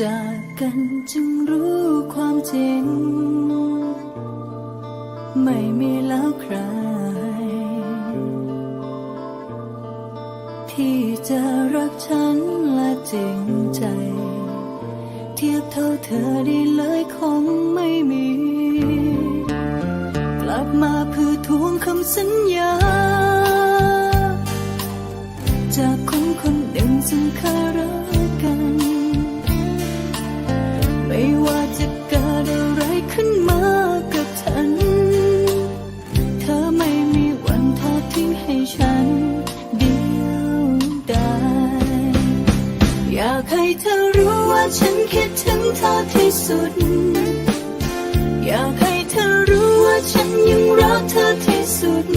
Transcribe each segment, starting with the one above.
จากกันจึงรู้ความจริง ไม่มีแล้วใคร ที่จะรักฉันและจริงใจ เทียบเท่าเธอได้เลยคงไม่มี กลับมาเพื่อทวงคำสัญญา จากคนคนหนึ่งซึ่งเคยรัก ฉันเดียวดายอยากให้เธอรู้ว่าฉันคิดถึงเธอที่สุด อยากให้เธอรู้ว่าฉันยังรักเธอที่สุด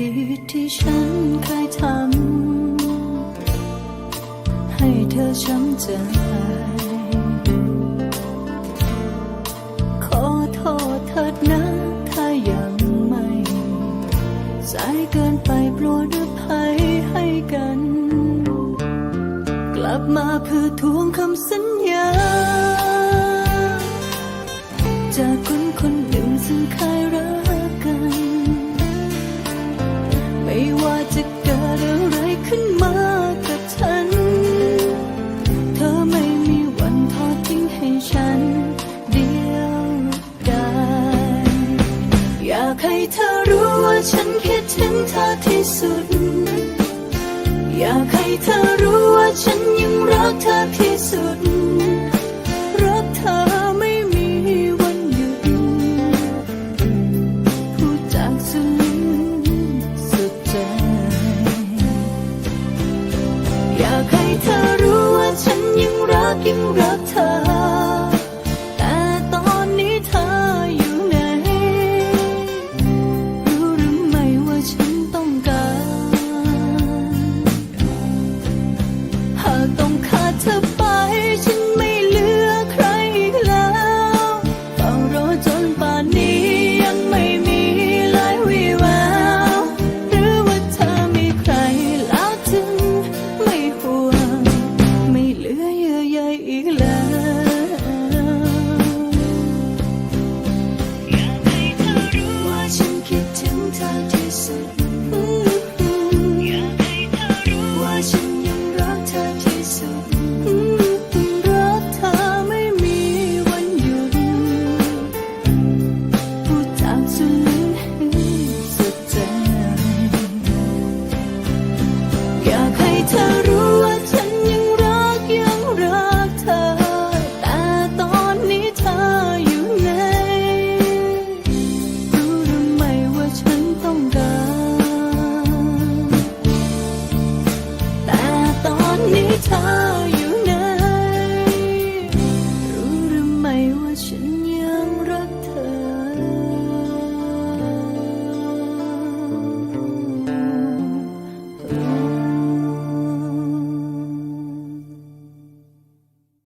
ดีที่ฉันเคยทำให้เธอช้ำใจ ขอโทษเถิดนะถ้ายังไม่สายเกินไปโปรดอภัยให้กัน กลับมาเพื่อทวงคำสัญ จะเกิดอะไรขึ้นมากับฉัน เธอไม่มีวันทอดทิ้งให้ฉัน เดียวดายอยากให้เธอรู้ว่าฉันคิดถึงเธอที่สุดากให้เธอรู้ว่าฉันยังรักยังรักเธอ แต่ตอนนี้เธออยู่ไหน รู้หรือไม่ว่าฉันต้องการ หากต้องขาดเธอไป ฉันไม่เหลือใครอีกแล้วเฝ้ารอจนป่านนี้